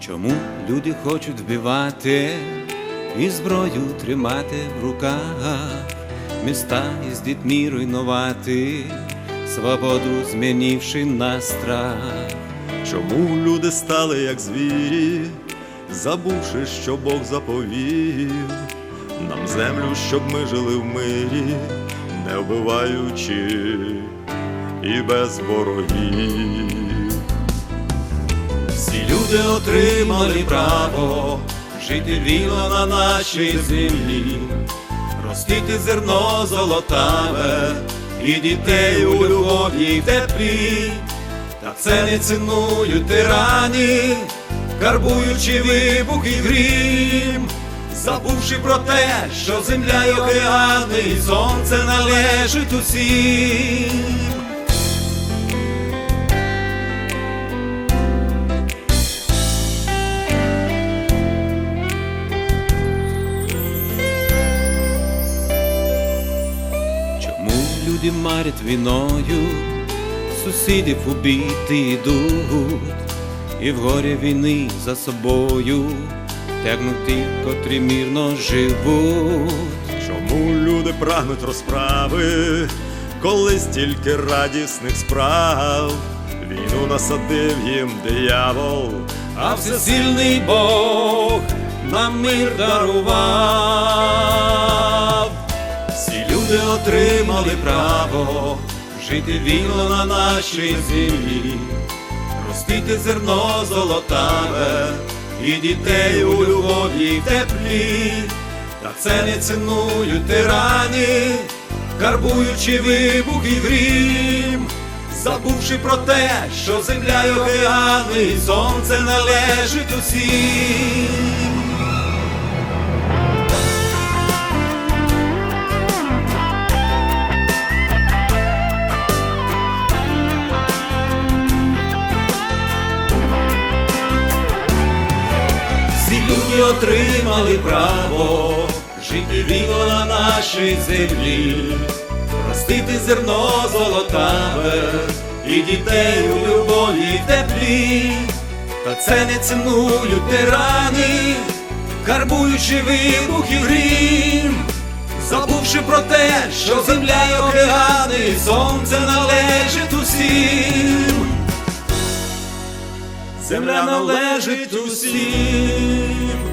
Чому люди хочуть вбивати і зброю тримати в руках, міста із дітьми руйнувати, свободу змінивши на страх? Чому люди стали як звірі, забувши, що Бог заповів нам землю, щоб ми жили в мирі, не вбиваючи і без ворогів. Всі люди отримали право жити вільно на нашій землі, ростити зерно золотаве і дітей у любові й теплі, та це не цінують тирані, карбуючи вибух і грім, забувши про те, що земля й океани, і сонце належить усім. Люди марять війною, сусідів убити йдуть, і в горі війни за собою тягнуть котрі мірно живуть. Чому люди прагнуть розправи, коли стільки радісних справ, війну насадив їм диявол, А всесильний Бог нам мир дарував. Люди отримали право жити вільно на нашій землі, ростити зерно золотаве і дітей у любові теплі, та це не цінують тирані, карбуючи вибух і грім. Забувши про те, що земля й океани, і сонце належить усім. Люди отримали право жити вільно на нашій землі, ростити зерно золотаве і дітей у любові теплі, та це не цінують тирані, карбуючи вибух і грім, забувши про те, що земля й океани, сонце належить усім. Земля належить усім.